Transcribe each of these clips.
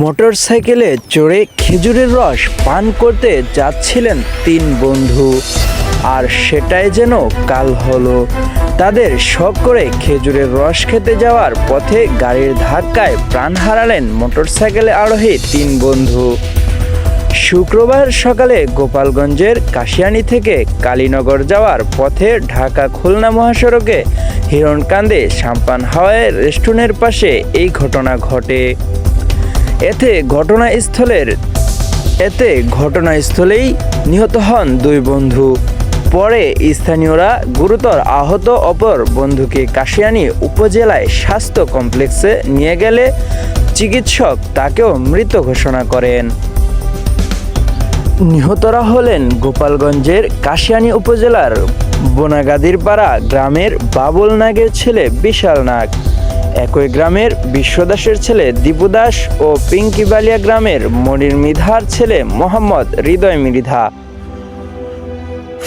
মোটরসাইকেলে চড়ে খেজুরের রস পান করতে যাচ্ছিলেন তিন বন্ধু। আর সেটাই যেন কাল হলো। তাদের শখ করে খেজুরের রস খেতে যাওয়ার পথে গাড়ির ধাক্কায় প্রাণ হারালেন মোটরসাইকেলে আরোহী তিন বন্ধু। শুক্রবার সকালে গোপালগঞ্জের কাশিয়ানী থেকে কালীনগর যাওয়ার পথে ঢাকা খুলনা মহাসড়কে হিরণকান্দে সাম্পান হাওয়ায় রেস্টুরেন্টের পাশে এই ঘটনা ঘটে। এতে ঘটনাস্থলের, এতে ঘটনাস্থলেই নিহত হন দুই বন্ধু। পরে স্থানীয়রা গুরুতর আহত অপর বন্ধুকে কাশিয়ানী উপজেলায় স্বাস্থ্য কমপ্লেক্সে নিয়ে গেলে চিকিৎসক তাকেও মৃত ঘোষণা করেন। নিহতরা হলেন গোপালগঞ্জের কাশিয়ানী উপজেলার বোনাগাদিরপাড়া গ্রামের বাবুল নাগের ছেলে বিশাল নাগ। একই গ্রামের বিশ্বদাসের ছেলে দীপু দাস ও পিঙ্কিবালিয়া গ্রামের মনির মৃধার ছেলে মোহাম্মদ হৃদয় মৃধা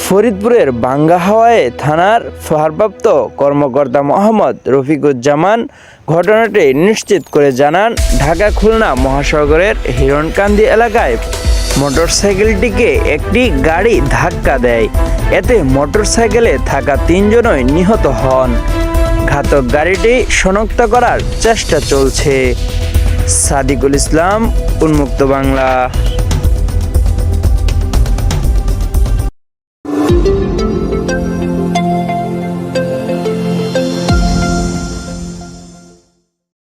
ফরিদপুরের বাঙ্গাহাওয়ায় থানার ভারপ্রাপ্ত কর্মকর্তা মোহাম্মদ রফিকুজ্জামান ঘটনাটি নিশ্চিত করে জানান ঢাকা খুলনা মহাসাগরের হিরণকান্দি এলাকায় মোটরসাইকেলটিকে একটি গাড়ি ধাক্কা দেয়। এতে মোটরসাইকেলে থাকা তিনজনই নিহত হন। ঘাতক গাড়িটি শনাক্ত করার চেষ্টা চলছে। সাদিকুল ইসলাম উন্মুক্ত বাংলা।